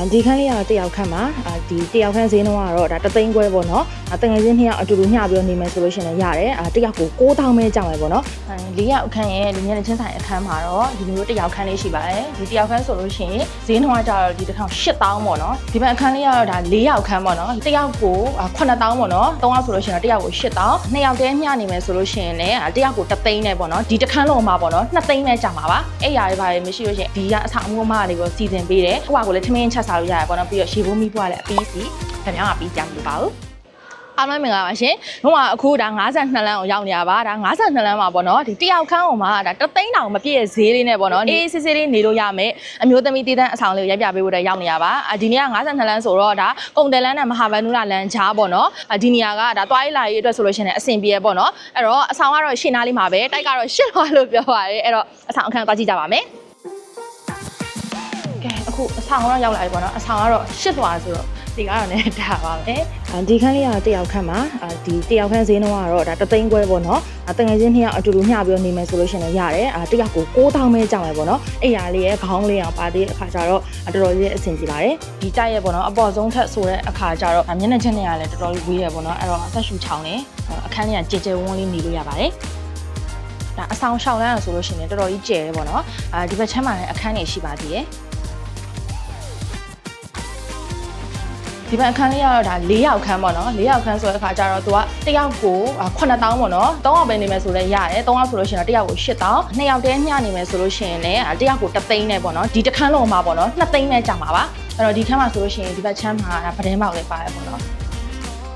အာဒီခန်းလေးကတော့တစ်ယောက်ခန်းပါအာဒီတစ်ယောက်ခန်းဈေးနှုန်းကတော့ဒါတသိန်းခွဲပေါ့နော်အာတငယ်ချင်းနှစ်ယောက်အတူတူမျှပြီးတော့နေမယ်ဆိုလို့ရှိရင်လည်းရတယ်အာတစ်ယောက်ကို6000ပဲကြောက်မယ်ပေါ့နော်အာလေးယောက်အခန်းရဲ့ဒီညနေချင်းဆိုင်အခန်းမှာတော့ဒီလိုမျိုးတစ်ယောက်ခန်းလေးရှိပါတယ်ဒီတစ်ယောက်ခန်းဆိုလို့ရှိရင်ဈေးနှုန်းကကျတော့ဒီတစ်ထောင်8000ပေါ့နော်ဒီဘက်အခန်းလေးကတော့ဒါ၄ယောက်ခန်းပေါ့နော်တစ်ယောက်ကို9000ပေါ့နော်၃ယောက်ဆိုလို့ရှိရင်တော့တစ်ယောက်ကို8000နှစ်ယောက်တည်းမျှနေမယ်ဆိုလို့ရှိရင်လည်းအာတစ်ယောက်ကို3သိန်းနဲ့ပေါ့နော်ဒီတစ်ခန်းလုံးမှာပေါ့နော်2သိန်းပဲကြာမှာပါအဲ့ရရပါရမရှိလို့ရှိရင်ဒီကအဆောင်အမိုးမလေးကိုစီစဉ်ပေးတယ်ဟိုကကိုလည်းထမင်းချက်စားလို့ရတယ်ပေါ့နော်ပြီးတော့ရှေဘိုးမီးပွားလည်းအပြီးစီခင်ဗျားကပြီးကြမလို့ပါဘူးအားလုံးမင်္ဂလာပါရှင်။ဘုံကအခုဒါ52လမ်းကိုရောက်နေရပါဒါ52လမ်းမှာပေါ့နော်ဒီတယောက်ခန်းအောင်မှာဒါတသိန်းတောင်မပြည့်တဲ့ဈေးလေးနဲ့ပေါ့နော်အေးစစ်စစ်လေးနေလို့ရမယ်အမျိုးသမီးတည်တဲ့အဆောင်လေးကိုရိုက်ပြပေးဖို့တည်းရောက်နေရပါအဒီနေ့က52လမ်းဆိုတော့ဒါကုံတယ်လမ်းနဲ့မဟာဗန္ဓုလလမ်းကြားပေါ့နော်အဒီနေရာကဒါတွားရေးလာရေးအတွက်ဆိုလို့ရှိရင်အဆင်ပြေပေါ့နော်အဲ့တော့အဆောင်ကတော့ရှင်းနားလေးမှာပဲတိုက်ကတော့ရှင်းသွားလို့ပြောပါတယ်အဲ့တော့အဆောင်အခန်းသွားကြည့်ကြပါမယ်ကဲ အခုအဆောင်ကတော့ရောက်လာပြီပေါ့နော်အဆောင်ကတော့ရှစ်သွားဆိုတော့ဒီကတော့လည်းဒါပါပဲဒီခန်းလေးကတော့တယောက်ခန်းပါဒီတယောက်ခန်းဈေးနှုန်းကတော့ဒါတသိန်းခွဲပေါ့နော်တငယ်ချင်းနှစ်ယောက်အတူတူမျှပြီးတော့နေမယ်ဆိုလို့ရှိရင်လည်းရတယ်အာတယောက်ကို6000ပဲကြောက်မယ်ပေါ့နော်အဲ့ရလေးရဲ့ခေါင်းလေးအောင်ပါသေးတဲ့အခါကျတော့တော်တော်လေးအဆင်ပြေပါတယ်ဒီတိုက်ရဲ့ပေါ့နော်အပေါ်ဆုံးထက်ဆိုတဲ့အခါကျတော့မျက်နှာချင်းတွေကလည်းတော်တော်လေးဝေးတယ်ပေါ့နော်အဲ့တော့အသက်ရှူချောင်းနေအခန်းလေးကကြဲကြဲဝန်းဝန်းလေးနေလို့ရပါတယ်ဒါအဆောင်ရှောင်းလန်းအောင်ဆိုလို့ရှိရင်တော်တော်ကြီးကျယ်တယ်ပေါ့နော်အာဒီဘက်ချမ်းမှာလည်းအခန်းတွေရှိပါသေးတယ် ဒီဘက်အခန်းလေးကတော့ဒါ၄ယောက်ခန်းပေါ့နော်၄ယောက်ခန်းဆိုတဲ့အခါကျတော့သူကတစ်ယောက်ကို9000ပေါ့နော်၃ယောက်ပဲနေမယ်ဆိုလည်းရတယ်၃ယောက်ဆိုလို့ရှိရင်တော့တစ်ယောက်ကို8000နှစ်ယောက်တည်းမျှနေမယ်ဆိုလို့ရှိရင်လည်းတစ်ယောက်ကို3သိန်းနဲ့ပေါ့နော်ဒီတစ်ခန်းလုံးမှာပေါ့နော်2သိန်းနဲ့ကြာမှာပါအဲ့တော့ဒီခန်းမှာဆိုလို့ရှိရင်ဒီဘက်ချမ်းမှာဒါပဒင်းပေါက်လေးပါတယ်ပေါ့နော်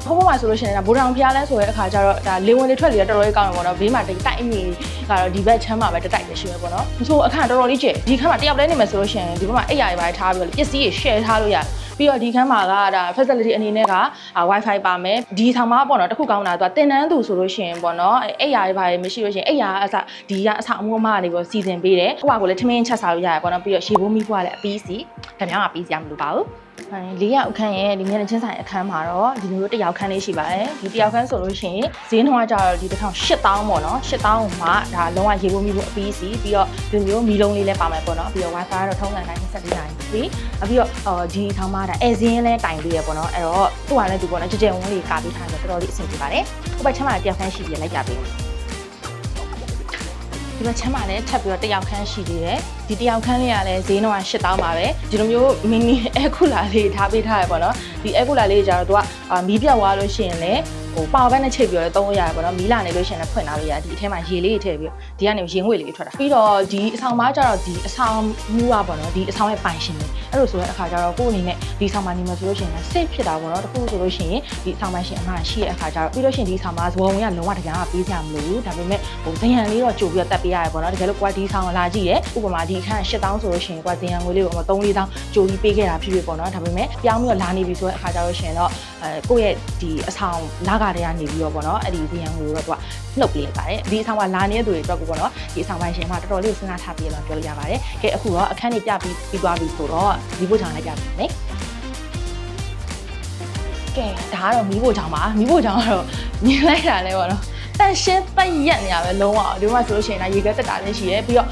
ဟိုဘက်မှာဆိုလို့ရှိရင်ဒါဘူတောင်ဖျားလဲဆိုတဲ့အခါကျတော့ဒါလေဝင်လေထွက်လေတော်တော်လေးကောင်းတယ်ပေါ့နော်ဘေးမှာတိုက်တိုက်မိကတော့ဒီဘက်ချမ်းမှာပဲတိုက်တိုက်ရှိမယ်ပေါ့နော်ဆိုအခန်းတော်တော်လေးကျယ်ဒီခန်းမှာတစ်ယောက်တည်းနေမယ်ဆိုလို့ရှိရင်ဒီဘက်မှာအိပ်ရာတွေပါထားပြီးတော့ပစ္စည်းတွေ share ထားလို့ရတယ် ပြီးတော့ဒီခန်းမှာကဒါ facility အနေနဲ့က wifi ပါမယ်ဒီဆောင်မှာပေါ့နော်တစ်ခုကောင်းတာသူကတင်တန်းသူဆိုလို့ရှိရင်ပေါ့နော်အိပ်ရာတွေပါမရှိလို့ရှိရင်အိပ်ရာအစဒီကအဆောင်အမိုးမလေးကိုစီစဉ်ပေးတယ်ဟိုကကိုလည်းထမင်းချက်စားလို့ရတယ်ပေါ့နော်ပြီးတော့ရှေဘိုးမီးပွားလည်းအပြီးစီခင်ဗျားကပြီးစရာမလိုပါဘူး လေးယောက်အခန်းရဲ့ဒီမျက်နှာချင်းဆိုင်အခန်းမှာတော့ဒီလိုတစ်ယောက်ခန်းလေးရှိပါတယ်ဒီတစ်ယောက်ခန်းဆိုလို့ရှိရင်ဈေးနှုန်းကကြတော့ဒီတစ်ထောင်8000ပေါ့နော်8000မှာဒါလုံးဝရေဘိုးမီးဖို့အပြီးစီပြီးတော့ဒီမျိုးမီးလုံးလေးလည်းပါမယ်ပေါ့နော်ပြီးတော့ wifi ကတော့ထုံးစံတိုင်း24နာရီပြီးပြီးတော့အော်ဒီထောင်မှာဒါအဲဇင်းလည်းတိုင်ပေးရပေါ့နော်အဲ့တော့သူ့ဟာလည်းသူပေါ့နော်ကြကြဝန်းလေးကာပေးထားတယ်တော်တော်လေးအဆင်ပြေပါတယ်ဟိုဘက်ချမ်းမှာတစ်ယောက်ခန်းရှိပြီးလိုက်ကြပေး ဒီမှာချမ်းမာလည်းထပ်ပြီးတော့တစ်ယောက်ခန်းရှိသေးတယ်ဒီတစ်ယောက်ခန်းလေးကလည်းဈေးနှုန်းက8000ပါပဲဒီလိုမျိုးမီနီအဲကူလာလေးထားပေးထားရပေါ့နော်ဒီအဲကူလာလေးကျတော့သူကမီးပြတ်သွားလို့ရှိရင်လည်း ဟိုပါဝါဘက်နဲ့ချိန်ပြီးတော့သုံးလို့ရတယ်ပေါ့နော်မီးလာနေလို့ရှိရင်လည်းဖွင့်လာလို့ရတယ်ဒီအထဲမှာရေလေးထည့်ပြီးဒီကနေရင်ငွေလေးထွက်တာပြီးတော့ဒီအဆောင်မှာကျတော့ဒီအဆောင်မူပါပေါ့နော်ဒီအဆောင်ရဲ့ပိုင်ရှင်တွေအဲ့လိုဆိုတဲ့အခါကျတော့ကိုယ့်အနေနဲ့ဒီဆောင်မှာနေမှာဆိုလို့ရှိရင်လည်း safe ဖြစ်တာပေါ့နော်တခုဆိုလို့ရှိရင်ဒီအဆောင်ပိုင်ရှင်အမှရှိတဲ့အခါကျတော့ပြီးလို့ရှိရင်ဒီဆောင်မှာဇဝဝင်ကလုံးဝတကယ်ကပေးစရာမလိုဘူးဒါပေမဲ့ဟိုဇယံလေးတော့ကြိုပြီးတော့တက်ပေးရတယ်ပေါ့နော်တကယ်လို့ကိုကဒီဆောင်လာကြည့်ရဲဥပမာဒီအခန်း8000ဆိုလို့ရှိရင်ကိုကဇယံငွေလေးကို3 4000ကြိုပြီးပေးခဲ့တာဖြစ်ဖြစ်ပေါ့နော်ဒါပေမဲ့ပြောင်းပြီးတော့လာနေပြီဆိုတဲ့အခါကျတော့ရှင်တော့ အဲကိုယ့်ရဲ့ဒီအဆောင်လာကတဲ့ကနေပြီးတော့ပေါ့နော်အဲ့ဒီဇယံငွေကိုတော့သူကနှုတ်ပေးလိုက်ပါတယ်ဒီအဆောင်ကလာနေတဲ့သူတွေအတွက်ကိုပေါ့နော်ဒီအဆောင်ပိုင်းရှင်ကတော်တော်လေးစဉ်းစားထားပြီးတော့ပြောလို့ရပါတယ်ကဲအခုတော့အခန်းလေးပြပြီးပြီးသွားပြီဆိုတော့ဒီဘုတ်ချောင်းလိုက်ပြပါမယ်ကဲဒါကတော့မီးဖို့ချောင်းပါမီးဖို့ချောင်းကတော့မြင်လိုက်တာလဲပေါ့နော် တန်ရှင်းပတ်ရက်နေရပဲလုံးဝဒီမှာဆိုလို့ရှိရင်ဒါရေခဲတက်တာလည်းရှိရဲပြီးတော့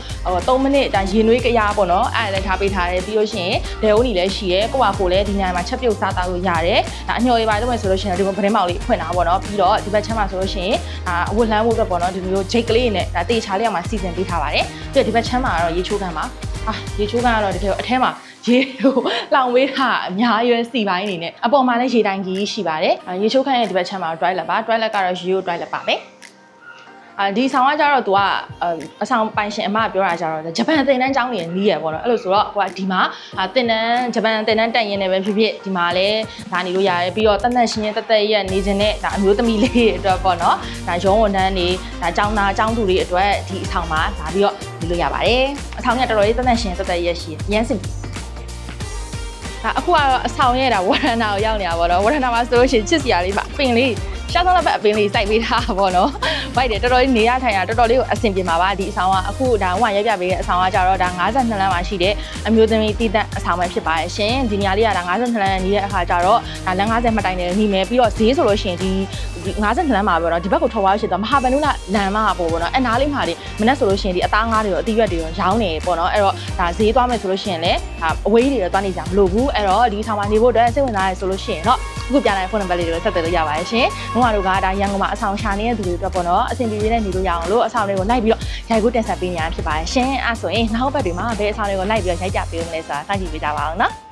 ဟို3မိနစ်ဒါရေနွေးကြရပေါ့နော်အဲ့ဒါလည်းထားပေးထားတယ်ပြီးလို့ရှိရင်ဒဲဦးနီလည်းရှိရဲကိုကကိုလည်းဒီညမှာချက်ပြုတ်စားတောက်လို့ရတယ်ဒါအညော်ရေးပါလို့မယ်ဆိုလို့ရှိရင်ဒီမှာပဒင်းမောက်လေးဖွင့်တာပေါ့နော်ပြီးတော့ဒီဘက်ချမ်းမှာဆိုလို့ရှိရင်ဒါအဝတ်လန်းဖို့အတွက်ပေါ့နော်ဒီလိုဂျိတ်ကလေးနဲ့ဒါတေချာလေးအောင်မှာစီစဉ်ပေးထားပါတယ်ပြီးတော့ဒီဘက်ချမ်းမှာကတော့ရေချိုးခန်းပါ အာရေချိုးခန်းကတော့တကယ်အထဲမှာရေဟိုလောင်ဝေးတာအများရွယ်စီပိုင်းအနေနဲ့အပေါ်မှာလည်းရေတိုင်ကြီးရှိပါတယ်ရေချိုးခန်းရဲ့ဒီဘက်ချမ်းမှာ dry လက်ပါ dry လက်ကတော့ရေကို dry လက်ပါပဲအာဒီဆောင်ကကြတော့ तू ကအဆောင်ပိုင်ရှင်အမပြောတာကြတော့ဂျပန်သင်တန်းကျောင်းနေနီးရပေါ့နော်အဲ့လိုဆိုတော့ဟိုကဒီမှာသင်တန်းဂျပန်သင်တန်းတက်ရင်လည်းပဲဖြစ်ဖြစ်ဒီမှာလည်းဒါနေလို့ရတယ်ပြီးတော့တတ်တတ်ရှင်ရင်တက်တက်ရက်နေခြင်းနဲ့ဒါအမျိုးသမီးလေးတွေအတွက်ပေါ့နော်ဒါရုံးဝန်ထမ်းတွေဒါကျောင်းသားကျောင်းသူတွေအတွက်ဒီအဆောင်မှာလာပြီးတော့နေ လို့ရပါတယ်အဆောင်ကတော်တော်လေးတတ်တတ်ရှင်တက်တက်ရက်ရှိရရမ်းစင်အခုကတော့အဆောင်ရဲ့ဒါဝရဏာကိုရောက်နေတာပေါ့နော်ဝရဏာမှာဆိုလို့ရှိရင်ချစ်စရာလေးပါပင်လေး ရှားဆောင်လက်ဖက်အပင်းလေးစိုက်ပေးထားတာပေါ့နော်ဘိုက်တယ်တော်တော်လေးနေရထိုင်ရတော်တော်လေးကိုအဆင်ပြေမှာပါဒီအဆောင်ကအခုဒါဟိုကရိုက်ပြပေးတဲ့အဆောင်ကကြတော့ဒါ52လမ်းမှာရှိတဲ့အမျိုးသမီးတည်တဲ့အဆောင်ပဲဖြစ်ပါရဲ့ရှင်ဒီနေရာလေးကဒါ52လမ်းနဲ့နေတဲ့အခါကျတော့ဒါလမ်း50မှတ်တိုင်နဲ့နေမယ်ပြီးတော့ဈေးဆိုလို့ရှိရင်ဒီဒီ52လမ်းမှာပေါ့နော်ဒီဘက်ကိုထော်သွားလို့ရှိရင်တော့မဟာဗန္ဓုလလမ်းမှာပေါ့ပေါ့နော်အဲ့နားလေးမှာဒီမနေ့ဆိုလို့ရှိရင်ဒီအသားငါးတွေရောအသီးရွက်တွေရောရောင်းနေပေါ့နော်အဲ့တော့ဒါဈေးသွားမယ်ဆိုလို့ရှိရင်လည်းဒါအဝေးတွေတော့သွားနေကြမလို့ဘူးအဲ့တော့ဒီဆောင်မှာနေဖို့အတွက်စိတ်ဝင်စားရဆိုလို့ရှိရင်တော့ အခုပြတဲ့ဖုန်းနံပါတ်လေးတွေကိုဆက်သွယ်လို့ရပါတယ်ရှင်။ဘုံကတော့ကဒါရန်ကုန်မှာအဆောင်ရှာနေတဲ့သူတွေအတွက်ပေါ့နော်အဆင်ပြေပြေနဲ့နေလို့ရအောင်လို့အဆောင်တွေကိုလိုက်ပြီးတော့ရိုက်ကိုတင်ဆက်ပေးနေရဖြစ်ပါတယ်ရှင်။အဲ့ဆိုရင်နောက်ဘက်တွေမှာဘယ်အဆောင်တွေကိုလိုက်ပြီးတော့ရိုက်ကြပေးဦးမလဲဆိုတာစကြည့်ပေးကြပါအောင်နော်။